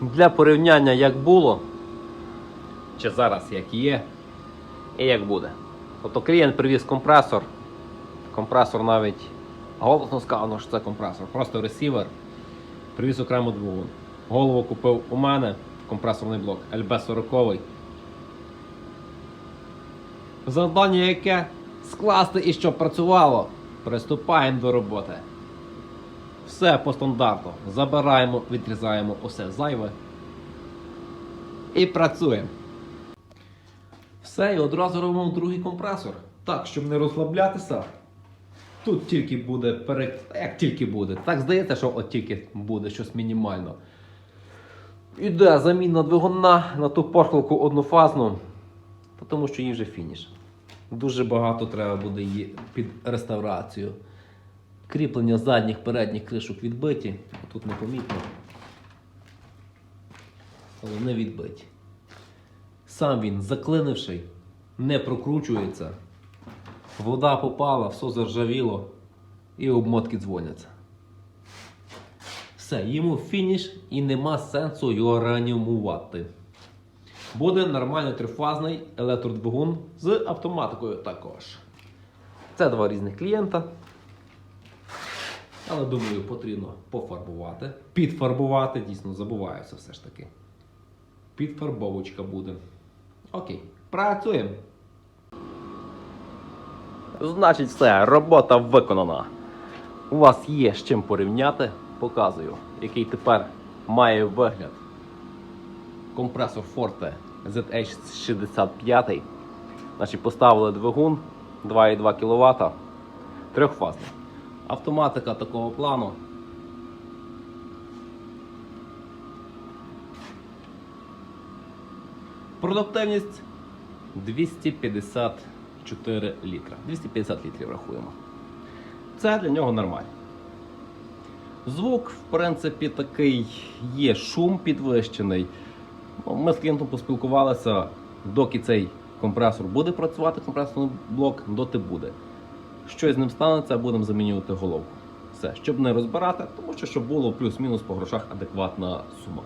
Для порівняння як було, чи зараз як є, і як буде. Тобто клієнт привіз компресор. Компресор навіть голосно сказано, що це компресор. Просто ресівер. Привіз окремо двигун. Голову купив у мене компресорний блок LB40. Завдання яке? Скласти і щоб працювало. Приступаємо до роботи. Все по стандарту. Забираємо, відрізаємо усе зайве. І працюємо. Все, і одразу робимо другий компресор. Так, щоб не розслаблятися. Тут тільки буде пере... Як тільки буде. Так здається, що от тільки буде щось мінімально. Іде заміна двигуна на ту пошклку однофазну, тому що їй вже фініш. Дуже багато треба буде її під реставрацію. Кріплення задніх передніх кришок відбиті. Тут непомітно. Але не відбиті. Сам він заклинивший, не прокручується. Вода попала, все заржавіло і обмотки дзвоняться. Все, йому фініш і нема сенсу його реанімувати. Буде нормальний трифазний електродвигун з автоматикою також. Це два різних клієнта. Але думаю, потрібно пофарбувати. Підфарбувати, дійсно забуваюся все ж таки. Підфарбовочка буде. Окей, працюємо. Значить, все, робота виконана. У вас є з чим порівняти. Показую, який тепер має вигляд компресор Forte ZH65. Значить, поставили двигун 2,2 кВт. Трьохфазний. Автоматика такого плану. Продуктивність 254 літра. 250 літрів рахуємо. Це для нього нормально. Звук, в принципі, такий є шум підвищений. Ну, Ми з клієнтом поспілкувалися, доки цей компресор буде працювати, компресорний блок, доти буде. Що з ним станеться, будемо замінювати головку. Все, щоб не розбирати, тому що щоб було плюс-мінус по грошах адекватна сума.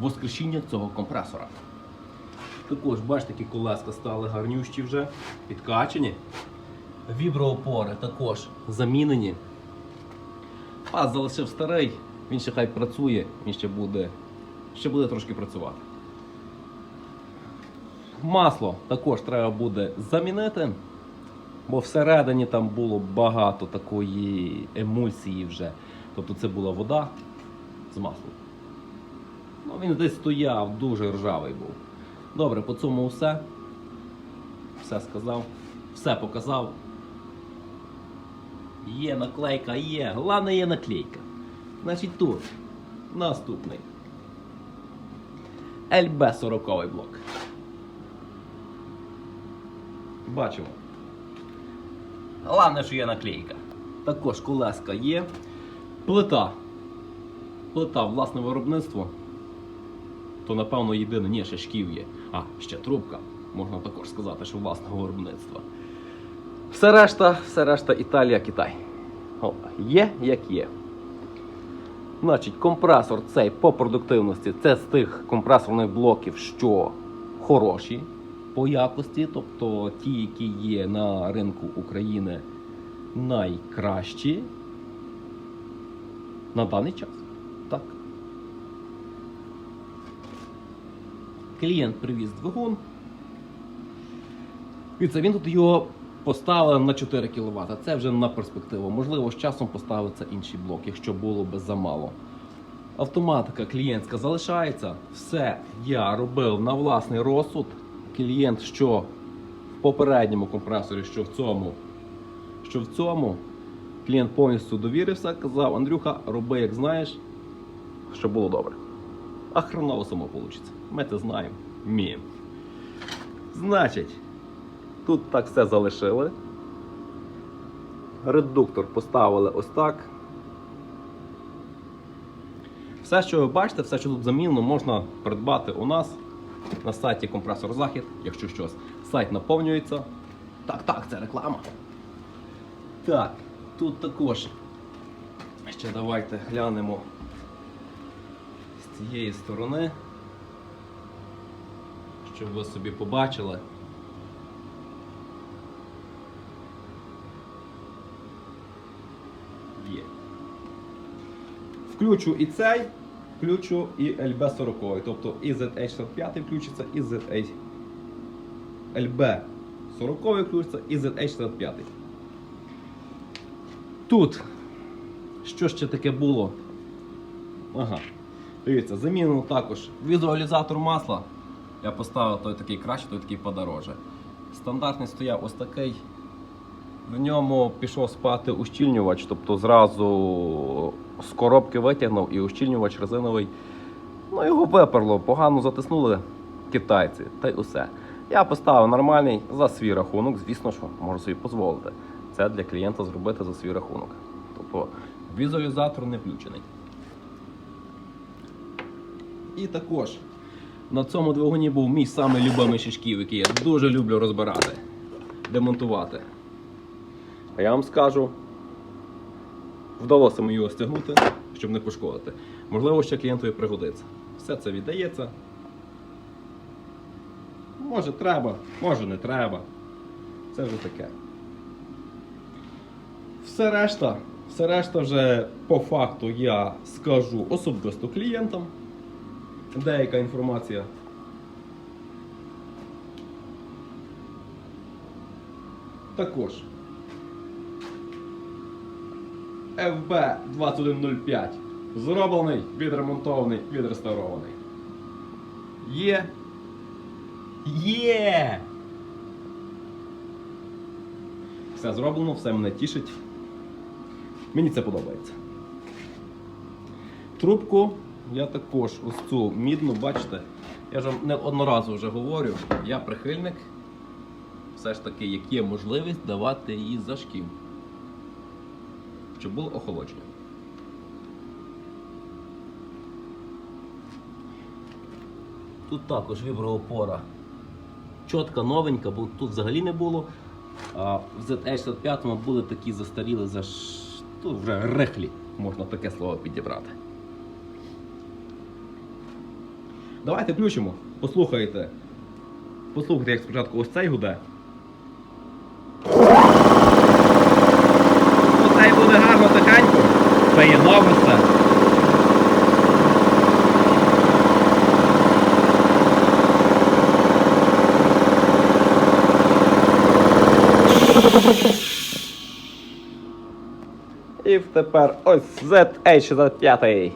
Воскрешіння цього компресора. Також, бачите, такі колеска стали гарнющі вже, підкачені. Віброопори також замінені. Паз залишив старий, він ще хай працює, він ще буде, ще буде трошки працювати. Масло також треба буде замінити, бо всередині там було багато такої емульсії вже. Тобто це була вода з маслом. Ну, він десь стояв, дуже ржавий був. Добре, по цьому все. Все сказав, все показав. Є наклейка, є. Головне є наклейка. Значить тут наступний. LB40 блок. Бачимо. Головне, що є наклейка. Також колеска є. Плита. Плита власне виробництво. То напевно єдине, ні, ще шків є. А, ще трубка. Можна також сказати, що власного виробництва. Все решта, все решта Італія, Китай. О, є як є. Значить, компресор цей по продуктивності це з тих компресорних блоків, що хороші по якості, тобто ті, які є на ринку України найкращі на даний час. Так. Клієнт привіз двигун. І це він тут його поставили на 4 кВт. Це вже на перспективу. Можливо, з часом поставиться інший блок, якщо було би замало. Автоматика клієнтська залишається. Все я робив на власний розсуд. Клієнт, що в попередньому компресорі, що в цьому, що в цьому, клієнт повністю довірився, казав: Андрюха, роби як знаєш, щоб було добре. А хреново само вийде. Ми це знаємо, вміємо. Значить, тут так все залишили. Редуктор поставили ось так. Все, що ви бачите, все, що тут замінено, можна придбати у нас на сайті Компресор Захід, якщо щось. Сайт наповнюється. Так, так, це реклама. Так, тут також. Ще давайте глянемо з цієї сторони, щоб ви собі побачили. Є. Включу і цей, включу і LB40, тобто і ZH45 включиться, і ZH LB40 включиться, і ZH65. Тут що ще таке було? Ага. Дивіться, замінено також візуалізатор масла. Я поставив той такий краще, той такий подороже. Стандартний стояв ось такий. В ньому пішов спати ущільнювач, тобто зразу з коробки витягнув і ущільнювач резиновий. Ну його виперло, погано затиснули китайці, та й усе. Я поставив нормальний за свій рахунок, звісно, що можу собі дозволити. Це для клієнта зробити за свій рахунок. Тобто візуалізатор не включений. І також на цьому двигуні був мій самий любимий шишків, який я дуже люблю розбирати, демонтувати. А я вам скажу, вдалося мені його стягнути, щоб не пошкодити. Можливо, ще клієнтові пригодиться. Все це віддається. Може треба, може не треба. Це вже таке. Все решта, все решта вже по факту я скажу особисто клієнтам. Деяка інформація. Також. FB 2105. Зроблений, відремонтований, відреставрований. Є. Є! Все зроблено, все мене тішить. Мені це подобається. Трубку я також ось цю мідну, бачите, я ж вам не одноразово вже говорю, я прихильник, все ж таки, як є можливість давати її за шків, щоб було охолодження. Тут також віброопора. Чотка новенька, бо тут взагалі не було. А в ZH65 були такі застаріли, заш... тут вже рехлі, можна таке слово підібрати. Давайте включимо, послухайте. Послухайте, як спочатку ось цей гуде. Оцей буде гарно тихенько. Це є нове все. І тепер ось ZH65.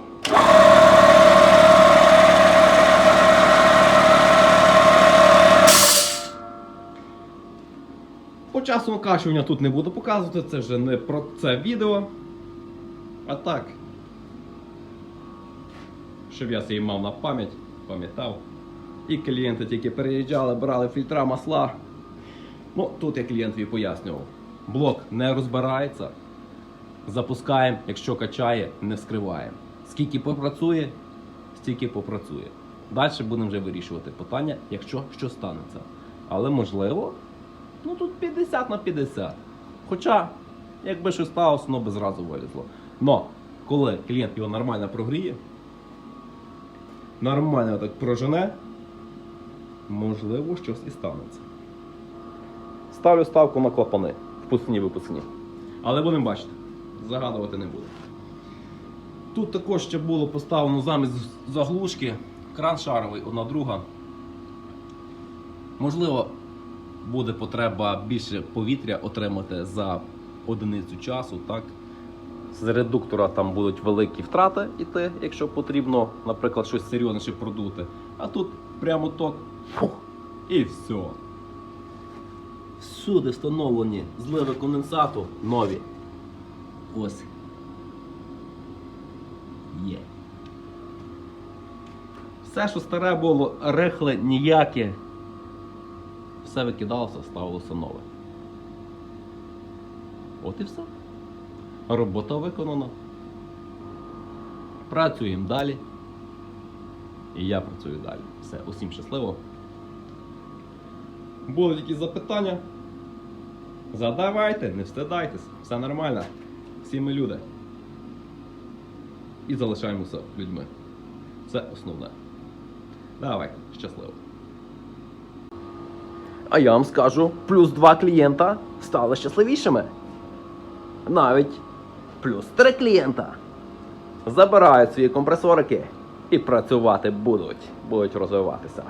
По часу накачування тут не буду показувати, це вже не про це відео. А так. Щоб я собі мав на пам'ять, пам'ятав. І клієнти тільки переїжджали, брали фільтра масла. Ну, тут я клієнтові пояснював. Блок не розбирається. Запускаємо, якщо качає, не скриваємо. Скільки попрацює, стільки попрацює. Далі будемо вже вирішувати питання, якщо що станеться. Але можливо, ну тут 50 на 50. Хоча, якби щось сталося, воно би зразу вилізло. Но коли клієнт його нормально прогріє, нормально так прожене, можливо, щось і станеться. Ставлю ставку на клапани, впускні випускні. Але будемо бачити, загадувати не буду. Тут також ще було поставлено замість заглушки кран шаровий, одна друга. Можливо, буде потреба більше повітря отримати за одиницю часу, так? З редуктора там будуть великі втрати йти, якщо потрібно, наприклад, щось серйозніше продути. А тут прямо ток фух, і все. Всюди встановлені зливи конденсату нові. Ось. Є. Все, що старе було, рихле, ніяке. Все викидалося, ставилося нове. От і все. Робота виконана. Працюємо далі. І я працюю далі. Все, усім щасливо. Були якісь запитання? Задавайте, не встидайтесь, все нормально. Всі ми люди. І залишаємося людьми. Це основне. Давай, щасливо. А я вам скажу, плюс два клієнта стали щасливішими. Навіть плюс три клієнта. Забирають свої компресорики і працювати будуть, будуть розвиватися.